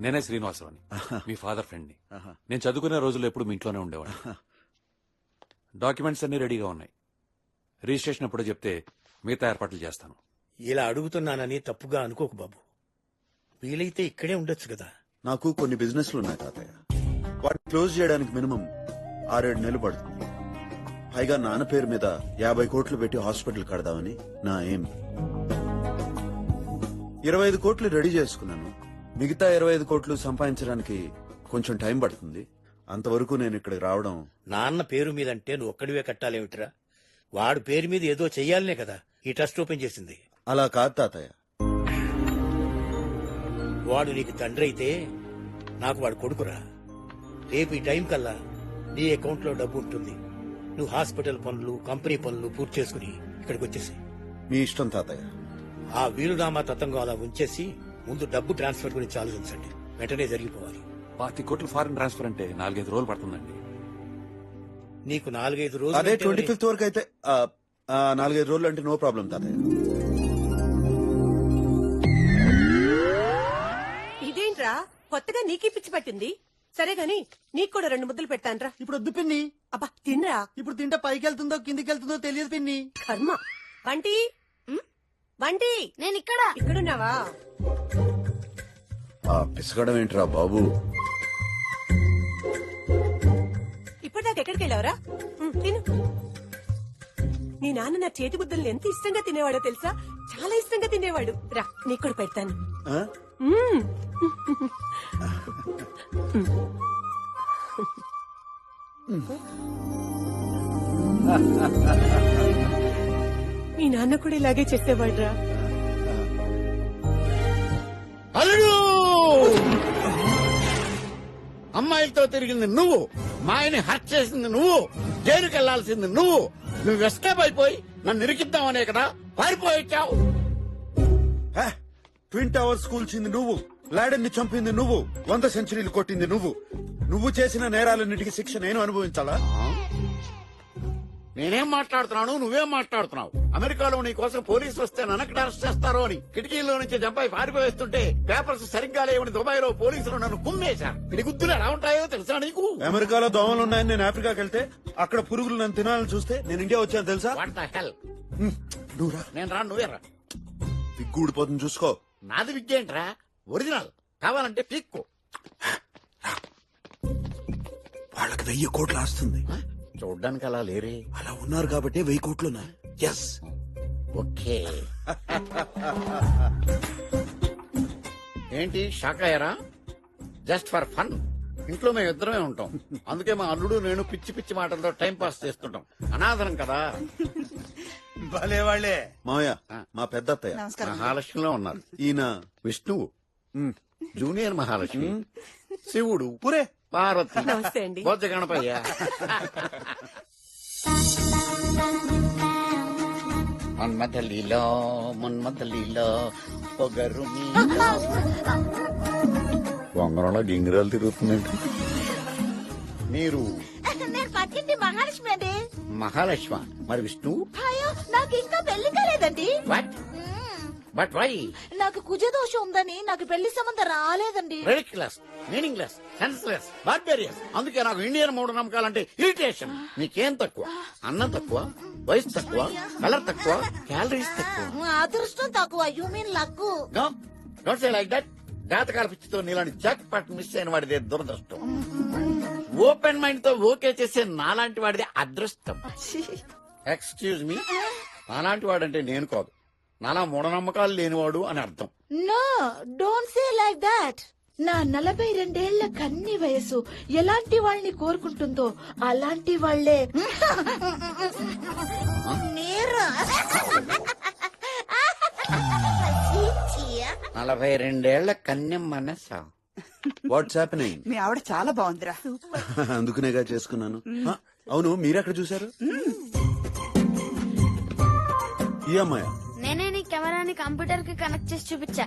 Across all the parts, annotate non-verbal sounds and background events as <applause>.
నేనే శ్రీనివాసరావుని. మీ ఫాదర్ ఫ్రెండ్ని. నేను చదువుకునే రోజుల్లో ఎప్పుడు మీ ఇంట్లోనే ఉండేవాడు డాక్యుమెంట్స్ అన్ని రెడీగా ఉన్నాయి. రిజిస్ట్రేషన్ ఎప్పుడో చెప్తే మిగతా ఏర్పాట్లు చేస్తాను. ఇలా అడుగుతున్నానని తప్పుగా అనుకోకు బాబు. వీలైతే ఇక్కడే ఉండొచ్చు కదా. నాకు కొన్ని బిజినెస్లు ఉన్నాయి తాతయ్య. వాటిని క్లోజ్ చేయడానికి మినిమం ఆరేడు నెలలు పడుతుంది. పైగా నాన్న పేరు మీద యాభై కోట్లు పెట్టి హాస్పిటల్ కడదామని నా ఏం ఇరవై ఐదు కోట్లు రెడీ చేసుకున్నాను. మిగతా ఇరవై ఐదు కోట్లు సంపాదించడానికి కొంచెం టైం పడుతుంది. అంతవరకు నేను ఇక్కడికి రావడం నాన్న పేరు మీద అంటే నువ్వు ఒక్కడివే కట్టాలేమిట్రా? వాడు పేరు మీద ఏదో చెయ్యాలనే కదా ఈ ట్రస్ట్ ఓపెన్ చేసింది. అలా కాదు తాతయ్య. వాడు నీకు తండ్రి అయితే నాకు వాడు కొడుకురా. రేపు ఈ టైం కల్లా నీ అకౌంట్లో డబ్బు ఉంటుంది. నువ్వు హాస్పిటల్ పనులు కంపెనీ పనులు పూర్తి చేసుకుని ఇక్కడికి వచ్చేసి మీ ఇష్టం తాతయ్య. ఆ వీలునామా తతంగం అలా ఉంచేసి ముందు డబ్బు ట్రాన్స్ఫర్ గురించి ఆలోచించండి. వెంటనే జరిగిపోవాలి. పాతి కోట్లు ఫారెన్ ట్రాన్స్ఫర్ అంటే నాలుగైదు రోజులు పడుతుందండి. నీకు నాలుగైదు అదే రోజులు ట్వంటీ ఫిఫ్త్ వరకు అయితే ఆ, ఆ, నాలుగైదు రోజులు అంటే నో ప్రాబ్లం తాతయ్య. ఇదేంట్రా? కొత్తగా నీకీ పిచ్చి పట్టింది. సరే గాని నీకు కూడా రెండు ముద్దలు పెడతాన్రా. ఇప్పుడు వద్దు పిన్ని. అబ్బా తినరా. ఇప్పుడు తింటే పైకి వెళ్తుందో కిందికి వెళ్తుందో తెలియదు పిన్ని. కర్మ. వంటి వంటి నేను ఇక్కడ ఇక్కడున్నావా? ఆ పిసగడం ఏంట్రా బాబు? ఇప్పటిదాకా ఎక్కడికి వెళ్ళావరా? తిను. నీ నాన్న నా చేతి ముద్దల్ని ఎంత ఇష్టంగా తినేవాడో తెలుసా? చాలా ఇష్టంగా తినేవాడు. రా నీకు కూడా పెడతాను. ఆ? మ్మ్. మీ నాన్న కూడా ఇలాగే చేసేవాడ్రా. అల్లుడు! అమ్మాయిలతో తిరిగింది నువ్వు. మాయని హర్ట్ చేసింది నువ్వు. జైలుకి వెళ్ళాల్సింది నువ్వు. నువ్వు ఎస్కేప్ అయిపోయి నన్ను ఇరికిద్దామనే కదా పారిపోయిచ్చావు హే, ట్విన్ టవర్స్ కూల్చింది నువ్వు. లాడెన్ని చంపింది నువ్వు. వంద సెంచరీలు కొట్టింది నువ్వు. నువ్వు చేసిన నేరాలన్నిటికీ శిక్ష నేను అనుభవించాలా? నేనేం మాట్లాడుతున్నాను? నువ్వేం మాట్లాడుతున్నావు? అమెరికాలో నీ కోసం పోలీసులు వస్తే నన్నక్కడ అరెస్ట్ చేస్తారో అని కిటికీలో నుంచి జంపాయి పారిపోయేస్తుంటే పేపర్స్ సరిగ్గా లేవని దుబాయ్లో పోలీసులు నన్ను కుమ్మేశారు. ఇది గుద్దులు ఎలా ఉంటాయో తెలుసా నీకు? అమెరికాలో దోమలు ఉన్నాయని నేను ఆఫ్రికాకి వెళ్తే అక్కడ పురుగులు నన్ను తినాలని చూస్తే నేను ఇండియా వచ్చాను తెలుసా? హెల్ నేను రా నువ్వే రా. విగ్గు ఊడిపోతుంది చూసుకో. నాది విద్యేంట్రా ఒరిజినల్. కావాలంటే పీక్కు. వాళ్ళకి వెయ్యి కోట్లు ఆస్తుంది. చూడ్డానికి అలా లేరే. అలా ఉన్నారు కాబట్టి వెయ్యి కోట్లు ఉన్నాయి ఎస్ ఓకే. ఏంటి షాక్ అయ్యారా? జస్ట్ ఫర్ ఫన్ ఇంట్లో మేము ఇద్దరమే ఉంటాం. అందుకే మా అల్లుడు నేను పిచ్చి పిచ్చి మాటలతో టైం పాస్ చేస్తుంటాం. అనాథరం కదా. భలే వాళ్ళే. మావయ్య మా పెద్ద అత్తయ్య మహాలక్ష్మిలో ఉన్నారు. ఈయన విష్ణువు. జూనియర్ మహాలక్ష్మి. శివుడు. పురే పార్వతి. నమస్తే అండి. బొజ్జ గణపయ్య. మన్మథలీలో మన్మథలీలో పొగరు వంగరంలో గింగిరాలు తిరుగుతుందండి మీరు? నేను పక్కింటి మహాలక్ష్మి అండి. మహాలక్ష్మ? మరి విష్ణు? అయ్యో నాకు ఇంకా పెళ్ళి కాలేదండి. వాట్? బట్ వై నాకు కుజదోషం ఉందని నాకు పెళ్ళి సంబంధం రాలేదండి. రెడిక్యులస్ మీనింగ్లెస్ సెన్స్లెస్ బార్బేరియస్ అందుకే నాకు ఇండియన్ మూఢ నమ్మకాలంటే ఇరిటేషన్ నీకేం తక్కువ? అన్నం తక్కువ? వయసు తక్కువ? కలర్ తక్కువ? క్యాలరీస్ తక్కువ? అదృష్టం తక్కువ. You mean luck? No don't say like that జాతకాల పిచ్చితో నీలాంటి జాక్ పాట్ మిస్ అయిన వాడిదే దురదృష్టం. ఓపెన్ మైండ్తో ఓకే చేసే నాలాంటి వాడిదే అదృష్టం. ఎక్స్క్యూజ్ మీ నాలాంటి వాడంటే నేను కాదు. నాలా మూఢనమ్మకాలు లేనివాడు అని అర్థం. No don't say like that. నా నలభై రెండేళ్ళ కన్ని వయసు ఎలాంటి వాళ్ళని కోరుకుంటుందో అలాంటి వాళ్ళే మీరు నలభై రెండేళ్ళ కన్యం మనస? వాట్స్ హ్యాపెనింగ్ మీ ఆవిడ చాలా బాగుందిరా. <laughs> అందుకునేగా చేసుకున్నాను. ఆ, అవును మీరెక్కడ చూశారు? ఈ అమ్మాయ? నీ కెమెరాని కంప్యూటర్కి కనెక్ట్ చేసి చూపించా.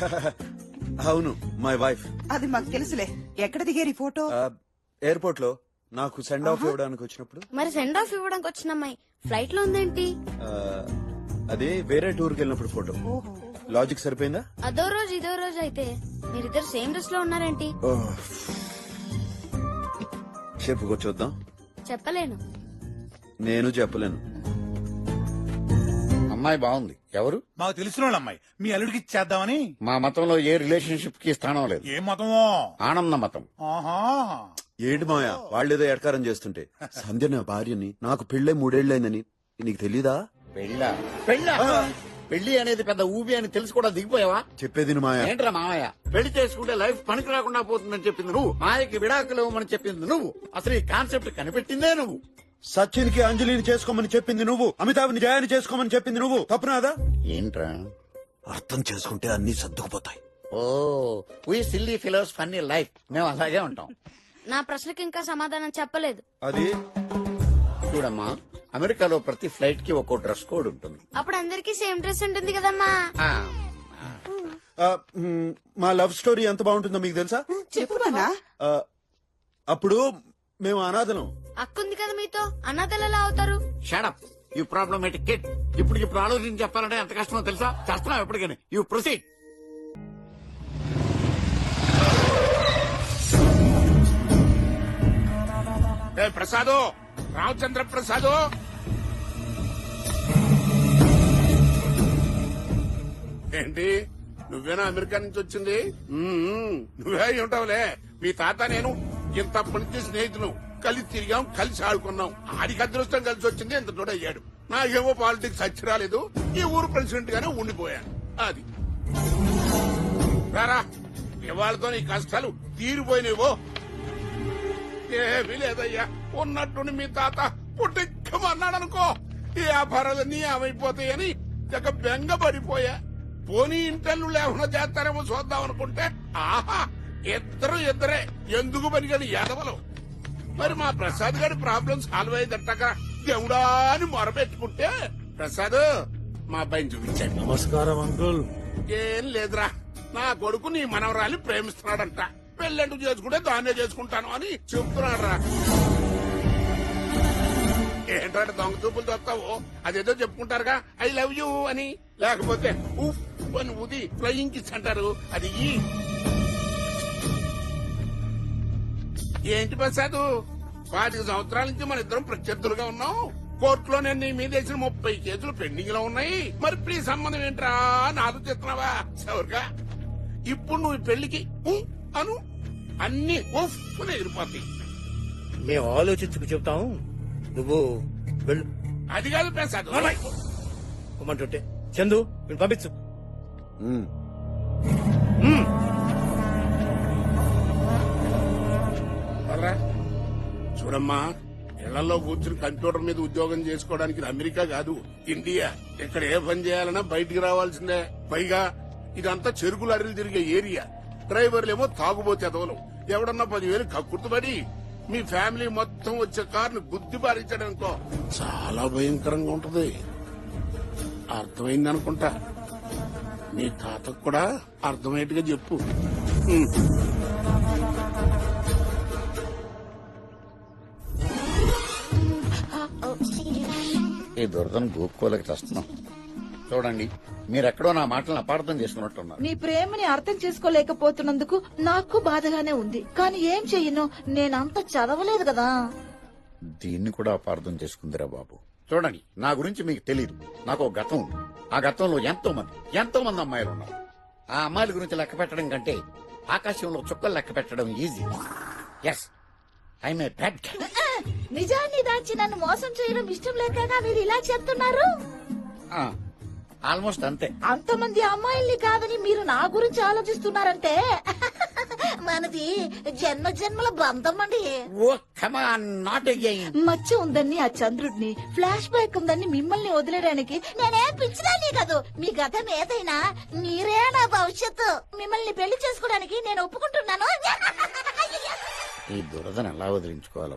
<laughs> అవును మై వైఫ్ అది మాకు తెలుసులే. ఎక్కడ దిగారు ఈ ఫోటో? ఎయిర్పోర్ట్లో నాకు సెండ్ ఆఫ్ ఇవ్వడానికి వచ్చినప్పుడు. మరి సెండ్ ఆఫ్ ఇవ్వడానికి వచ్చిన అమ్మాయి ఫ్లైట్లో ఉందేంటి? అదే వేరే టూర్కి వెళ్ళినప్పుడు ఫోటో. లాజిక్ సరిపోయిందా? అదో రోజు ఇదో రోజు అయితే. మీరిద్దరు సేమ్ డ్రెస్లో ఉన్నారేంటి? ఓహ్. చెప్పుకో చూద్దాం చెప్పలేను. నేను చెప్పలేను. అమ్మాయి బాగుంది. ఎవరు? మాకు తెలిసిన వాళ్ళ అమ్మాయి. మీ అల్లుడికి ఇచ్చేద్దామని. మా మతంలో ఏ రిలేషన్షిప్కి స్థానం లేదు. ఏ మతమో? ఆనంద మతం. ఆహా. ఏంటి మాయ వాళ్ళేదో ఎడకారం చేస్తుంటే. సంధ్య నా భార్యని నాకు పెళ్ళై మూడేళ్ళైందని నీకు తెలీదా? పెళ్ళ? పెళ్ళ? పెళ్ళి అనేది పెద్ద ఊబి అని తెలిసి కూడా దిగిపోయావా? చెప్పేది మాయ ఏంట్రా మామయ్య పెళ్ళి చేసుకుంటే లైఫ్ పనికి రాకుండా పోతుందని చెప్పింది నువ్వు. మాయకి విడాకులు ఇవ్వమని చెప్పింది నువ్వు. అసలు ఈ కాన్సెప్ట్ కనిపెట్టిందే నువ్వు. సచిన్కి అంజలిని చేసుకోమని చెప్పింది నువ్వు. అమితాబ్ జయాన్ని చేసుకోమని చెప్పింది నువ్వు. తప్పునాదా ఏంట్రా? అర్థం చేసుకుంటే అన్ని సర్దుకుపోతాయి. ఓ we silly fellows funny life మేము అలాగే ఉంటాం. నా ప్రశ్నకి ఇంకా సమాధానం చెప్పలేదు. అది? చూడమ్మా అమెరికాలో ప్రతి ఫ్లైట్కి ఒక్కో డ్రెస్ కోడ్ ఉంటుంది. అప్పుడు అందరికి సేమ్ డ్రెస్ ఉంటుంది కదమ్మా. ఆ, ఆ, మ్, మా లవ్ స్టోరీ ఎంత బాగుంటుందో మీకు తెలుసా? చెప్పు నాన్నా. ఆ, అప్పుడు మేము అనాథలం. అక్కుంది కదా మీతో? అన్నదలు ఎలా అవుతారు షడప్ యూ ప్రాబ్లమేటిక్ కిడ్ ఇప్పుడు ఇప్పుడు ఆలోచించి చెప్పాలంటే ఎంత కష్టమో తెలుసా? చేస్తున్నావు ఎప్పటికైనా. You proceed Prasad? Ramachandra Prasad? ఏంటి? నువ్వేనా అమెరికా నుంచి వచ్చింది. నువ్వే ఉంటావులే. మీ తాత నేను ఇంతప్పటి నుంచి స్నేహితులు. కలిసి తిరిగాం కలిసి ఆడుకున్నాం. ఆడికి అదృష్టం కలిసి వచ్చింది ఇంత దూడ అయ్యాడు. నాకేమో పాలిటిక్స్ వచ్చి రాలేదు ఈ ఊరు ప్రెసిడెంట్ గానే ఉండిపోయాను. అది. రారా ఇవాళతో నీ కష్టాలు తీరిపోయినవో? ఏమీ లేదయ్యా ఉన్నట్టుండి మీ తాత పుట్టిక్కమన్నాడనుకో ఈ వ్యాపారాలన్నీ ఏమైపోతాయని ఇక బెంగపడిపోయా. పోనీ ఇంటర్లు లేకుండా చేస్తారేమో చూద్దాం అనుకుంటే ఆహా ఇద్దరు ఇద్దరే. ఎందుకు పనిగని ఎదవలు మరి మా ప్రసాద్ గారి ప్రాబ్లం సాల్వ్ అయిందట్టక దేవుడా అని మొరపెట్టుకుంటే ప్రసాద్ మా అబ్బాయిని చూపించాడు. నమస్కారం అంకుల్. ఏం లేదురా. నా కొడుకు నీ మనవరాలి ప్రేమిస్తున్నాడంట. పెళ్ళెందుకు చేసుకుంటే దాన్నే చేసుకుంటాను అని చెప్తున్నాడు రా ఏంటంటే దొంగ చూపులు చూస్తావు అదేదో చెప్పుకుంటారుగా ఐ లవ్ యూ అని. లేకపోతే ఉఫ్ అని ఊది ఫ్లయింగ్ కిస్ అంటారు. అది ఈ ఏంటి ప్రసాద్ పాతిక సంవత్సరాల నుంచి మన ఇద్దరం ప్రత్యర్థులుగా ఉన్నాం. కోర్టులో నేను నీ మీద వేసిన ముప్పై కేసులు పెండింగ్లో ఉన్నాయి. మరి ప్రీ సంబంధం ఏంట్రా? అని ఆలోచిస్తున్నావా సౌరుగా ఇప్పుడు నువ్వు ఈ పెళ్ళికి అను అన్ని ఉఫ్ అని ఎగిరిపోతాయి. మేము ఆలోచించుకు చెప్తాం నువ్వు వెళ్ళు. అది కాదు ప్రసాద్ చందు పంపించు. చూడమ్మా ఇళ్ళలో కూర్చుని కంప్యూటర్ మీద ఉద్యోగం చేసుకోవడానికి ఇది అమెరికా కాదు ఇండియా. ఇక్కడ ఏ పని చేయాలన్నా బయటికి రావాల్సిందే. పైగా ఇదంతా చెరుకు లారీలు తిరిగే ఏరియా. డ్రైవర్లేమో తాగుబోతే ఎదవలు ఎవడన్నా పదివేలు కక్కుర్తుపడి మీ ఫ్యామిలీ మొత్తం వచ్చే కారుని గుద్ది బారించాడనుకో చాలా భయంకరంగా ఉంటది. అర్థమైంది అనుకుంటా మీ తాతకు కూడా అర్థమయ్యేట్టుగా చెప్పు. ఈ దురదను గోక్కోలేక చేస్తున్నాం. చూడండి మీరెక్కడో నా మాటలను అపార్థం చేసుకున్నట్టున్నారు. నీ ప్రేమని అర్థం చేసుకోలేకపోతున్నందుకు నాకు బాధగానే ఉంది. కానీ ఏం చెయ్యను? నేనంత చదవలేదు కదా. దీన్ని కూడా అపార్థం చేసుకుందిరా బాబు. చూడండి నా గురించి మీకు తెలియదు నాకు ఒక గతం ఉంది. ఆ గతంలో ఎంతో మంది ఎంతో మంది అమ్మాయిలు ఉన్నారు. ఆ అమ్మాయిల గురించి లెక్క పెట్టడం కంటే ఆకాశంలో చుక్కలు లెక్క పెట్టడం easy yes I may bad నిజాన్ని దాచి నన్ను మోసం చేయడం ఇష్టం లేకగా మీరు ఇలా చెప్తున్నారు? ఆల్మోస్ట్ అంతే. అంతమంది అమ్మాయిల్ని కాదని మీరు నా గురించి ఆలోచిస్తున్నారంటే? <laughs> మనది జన్మ జన్మల బంధం అండి. మచ్చ ఉందని ఆ చంద్రుడిని ఫ్లాష్ బ్యాక్ ఉందని మిమ్మల్ని వదిలేయడానికి నేనే పిచ్చిదాన్ని కాదు. మీ గతం ఏదైనా మీరే నా భవిష్యత్తు. మిమ్మల్ని పెళ్ళి చేసుకోవడానికి నేను ఒప్పుకుంటున్నాను. <laughs> ఈ దురదను ఎలా వదిలించుకోవాలో?